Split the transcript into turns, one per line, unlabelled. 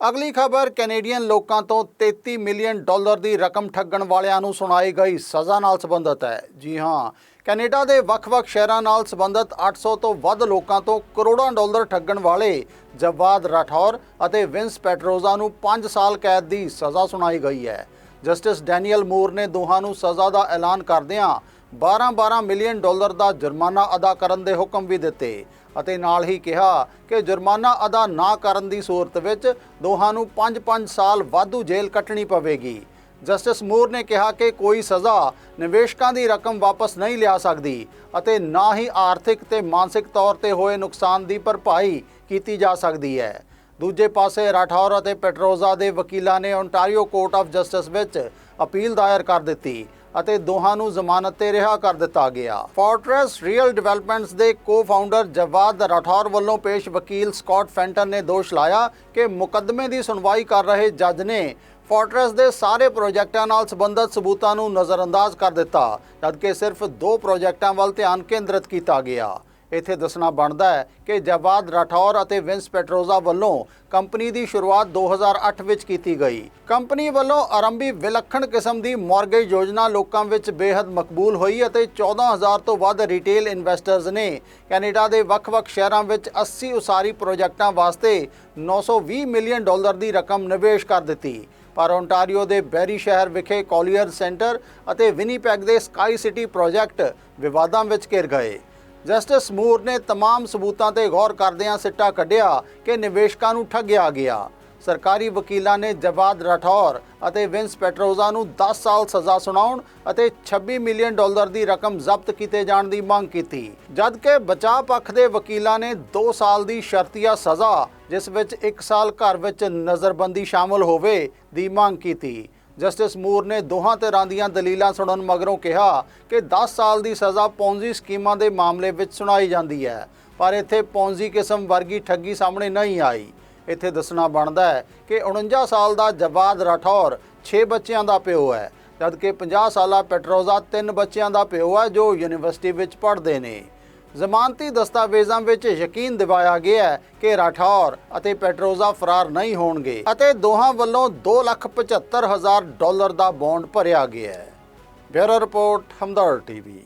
ਅਗਲੀ ਖਬਰ, ਕੈਨੇਡੀਅਨ ਲੋਕਾਂ ਤੋਂ 33 ਮਿਲੀਅਨ ਡਾਲਰ ਦੀ ਰਕਮ ਠੱਗਣ ਵਾਲਿਆਂ ਨੂੰ ਸੁਣਾਈ ਗਈ, ਸਜ਼ਾ ਨਾਲ ਸੰਬੰਧਿਤ ਹੈ। ਜੀ ਹਾਂ, ਕੈਨੇਡਾ ਦੇ ਵੱਖ-ਵੱਖ ਸ਼ਹਿਰਾਂ ਨਾਲ ਸੰਬੰਧਿਤ 800 ਤੋਂ ਵੱਧ ਲੋਕਾਂ ਤੋਂ ਕਰੋੜਾਂ ਡਾਲਰ ਠੱਗਣ ਵਾਲੇ ਜਵਾਦ ਰਾਠੌਰ ਅਤੇ ਵਿੰਸ ਪੈਟਰੋਜ਼ਾ ਨੂੰ 5 ਸਾਲ ਕੈਦ ਦੀ ਸਜ਼ਾ ਸੁਣਾਈ ਗਈ ਹੈ। ਜਸਟਿਸ ਡੈਨੀਅਲ ਮੂਰ ਨੇ ਦੋਹਾਂ ਨੂੰ ਸਜ਼ਾ ਦਾ ਐਲਾਨ ਕਰਦਿਆਂ 12-12 ਮਿਲੀਅਨ ਡਾਲਰ ਦਾ ਜੁਰਮਾਨਾ ਅਦਾ ਕਰਨ ਦੇ ਹੁਕਮ ਵੀ ਦਿੱਤੇ ਅਤੇ ਨਾਲ ਹੀ ਕਿਹਾ ਕਿ ਜੁਰਮਾਨਾ ਅਦਾ ਨਾ ਕਰਨ ਦੀ ਸੂਰਤ ਵਿੱਚ ਦੋਹਾਂ ਨੂੰ 5-5 ਸਾਲ ਵਾਧੂ ਜੇਲ੍ਹ ਕੱਟਣੀ ਪਵੇਗੀ। ਜਸਟਿਸ ਮੂਰ ਨੇ ਕਿਹਾ ਕਿ ਕੋਈ ਸਜ਼ਾ ਨਿਵੇਸ਼ਕਾਂ ਦੀ ਰਕਮ ਵਾਪਸ ਨਹੀਂ ਲਿਆ ਸਕਦੀ ਅਤੇ ਨਾ ਹੀ ਆਰਥਿਕ ਤੇ ਮਾਨਸਿਕ ਤੌਰ ਤੇ ਹੋਏ ਨੁਕਸਾਨ ਦੀ ਭਰਪਾਈ ਕੀਤੀ ਜਾ ਸਕਦੀ ਹੈ। ਦੂਜੇ ਪਾਸੇ ਰਾਠੌਰ ਅਤੇ ਪੈਟਰੋਜ਼ਾ ਦੇ ਵਕੀਲਾਂ ਨੇ ਓਨਟਾਰੀਓ ਕੋਰਟ ਆਫ ਜਸਟਿਸ ਵਿੱਚ ਅਪੀਲ ਦਾਇਰ ਕਰ ਦਿੱਤੀ ਅਤੇ ਦੋਹਾਂ ਨੂੰ ਜ਼ਮਾਨਤ ਤੇ ਰਿਹਾ ਕਰ ਦਿੱਤਾ ਗਿਆ। ਫੋਰਟਰੈਸ ਰੀਅਲ ਡਿਵੈਲਪਮੈਂਟਸ ਦੇ ਕੋ-ਫਾਊਂਡਰ ਜਵਾਦ ਰਾਠੌਰ ਵੱਲੋਂ ਪੇਸ਼ ਵਕੀਲ ਸਕਾਟ ਫੈਂਟਨ ਨੇ ਦੋਸ਼ ਲਾਇਆ ਕਿ ਮੁਕੱਦਮੇ ਦੀ ਸੁਣਵਾਈ ਕਰ ਰਹੇ ਜੱਜ ਨੇ ਫੋਰਟਰੈਸ ਦੇ ਸਾਰੇ ਪ੍ਰੋਜੈਕਟਾਂ ਨਾਲ ਸੰਬੰਧਿਤ ਸਬੂਤਾਂ ਨੂੰ ਨਜ਼ਰਅੰਦਾਜ਼ ਕਰ ਦਿੱਤਾ, ਜਦਕਿ ਸਿਰਫ ਦੋ ਪ੍ਰੋਜੈਕਟਾਂ ਵੱਲ ਧਿਆਨ ਕੇਂਦਰਿਤ ਕੀਤਾ ਗਿਆ। ਇੱਥੇ ਦੱਸਣਾ ਬਣਦਾ ਹੈ ਕਿ ਜਵਾਦ ਰਾਠੌਰ ਅਤੇ ਵਿੰਸ ਪੈਟਰੋਜ਼ਾ ਵੱਲੋਂ ਕੰਪਨੀ ਦੀ ਸ਼ੁਰੂਆਤ 2008 ਵਿੱਚ ਕੀਤੀ ਗਈ। ਕੰਪਨੀ ਵੱਲੋਂ ਆਰੰਭੀ ਵਿਲੱਖਣ ਕਿਸਮ ਦੀ ਮਾਰਗੇਜ ਯੋਜਨਾ ਲੋਕਾਂ ਵਿੱਚ ਬੇहद ਮਕਬੂਲ ਹੋਈ ਅਤੇ 14000 ਤੋਂ ਵੱਧ ਰਿਟੇਲ ਇਨਵੈਸਟਰਸ ਨੇ ਕੈਨੇਡਾ ਦੇ ਵੱਖ-ਵੱਖ ਸ਼ਹਿਰਾਂ ਵਿੱਚ 80 ਉਸਾਰੀ ਪ੍ਰੋਜੈਕਟਾਂ ਵਾਸਤੇ 920 ਮਿਲੀਅਨ ਡਾਲਰ ਦੀ ਰਕਮ ਨਿਵੇਸ਼ ਕਰ ਦਿੱਤੀ। ਪਰ ਓਨਟਾਰੀਓ ਦੇ ਬੈਰੀ ਸ਼ਹਿਰ ਵਿਖੇ ਕੋਲੀਅਰ ਸੈਂਟਰ ਅਤੇ ਵਿਨੀਪੈਗ ਦੇ ਸਕਾਈ ਸਿਟੀ ਪ੍ਰੋਜੈਕਟ ਵਿਵਾਦਾਂ ਵਿੱਚ ਘਿਰ ਗਏ। ਜਸਟਿਸ ਮੂਰ ਨੇ तमाम ਸਬੂਤਾਂ ਤੇ ਗੌਰ ਕਰਦਿਆਂ ਸਿੱਟਾ ਕੱਢਿਆ ਕਿ ਨਿਵੇਸ਼ਕਾਂ ਨੂੰ ਠੱਗਿਆ ਗਿਆ ਸਰਕਾਰੀ ਵਕੀਲਾਂ ਨੇ ਜਵਾਦ ਰਾਠੌਰ ਅਤੇ ਵਿੰਸ ਪੈਟਰੋਜ਼ਾ ਨੂੰ 10 ਸਾਲ ਸਜ਼ਾ ਸੁਣਾਉਣ ਅਤੇ 26 ਮਿਲੀਅਨ ਡਾਲਰ ਦੀ ਰਕਮ ਜ਼ਬਤ ਕੀਤੇ ਜਾਣ ਦੀ ਮੰਗ ਕੀਤੀ ਜਦਕਿ ਬਚਾਅ ਪੱਖ ਦੇ ਵਕੀਲਾਂ ਨੇ 2 ਸਾਲ ਦੀ ਸ਼ਰਤੀਆ ਸਜ਼ਾ ਜਿਸ ਵਿੱਚ 1 ਸਾਲ ਘਰ ਵਿੱਚ ਨਜ਼ਰਬੰਦੀ ਸ਼ਾਮਲ ਹੋਵੇ ਦੀ ਮੰਗ ਕੀਤੀ ਜਸਟਿਸ ਮੂਰ ਨੇ ਦੋਹਾਂ ਧਿਰਾਂ ਦੀਆਂ ਦਲੀਲਾਂ ਸੁਣਨ ਮਗਰੋਂ ਕਿਹਾ ਕਿ 10 ਸਾਲ ਦੀ ਸਜ਼ਾ ਪੌਂਜ਼ੀ ਸਕੀਮਾਂ ਦੇ ਮਾਮਲੇ ਵਿੱਚ ਸੁਣਾਈ ਜਾਂਦੀ ਹੈ, ਪਰ ਇੱਥੇ ਪੌਂਜ਼ੀ ਕਿਸਮ ਵਰਗੀ ਠੱਗੀ ਸਾਹਮਣੇ ਨਹੀਂ ਆਈ। ਇੱਥੇ ਦੱਸਣਾ ਬਣਦਾ ਹੈ ਕਿ 49 ਸਾਲ ਦਾ ਜਵਾਦ ਰਾਠੌਰ 6 ਬੱਚਿਆਂ ਦਾ ਪਿਓ ਹੈ, ਜਦਕਿ 50 ਸਾਲਾ ਪੈਟਰੋਜ਼ਾ 3 ਬੱਚਿਆਂ ਦਾ ਪਿਓ ਹੈ ਜੋ ਯੂਨੀਵਰਸਿਟੀ ਵਿੱਚ ਪੜ੍ਹਦੇ ਨੇ। ਜ਼ਮਾਨਤੀ ਦਸਤਾਵੇਜ਼ਾਂ ਵਿੱਚ ਯਕੀਨ ਦਿਵਾਇਆ ਗਿਆ ਹੈ ਕਿ ਰਾਠੌਰ ਅਤੇ ਪੈਟਰੋਜ਼ਾ ਫਰਾਰ ਨਹੀਂ ਹੋਣਗੇ ਅਤੇ ਦੋਹਾਂ ਵੱਲੋਂ 2,75,000 ਡਾਲਰ ਦਾ ਬੌਂਡ ਭਰਿਆ ਗਿਆ ਹੈ। Bureau report Hamdard TV.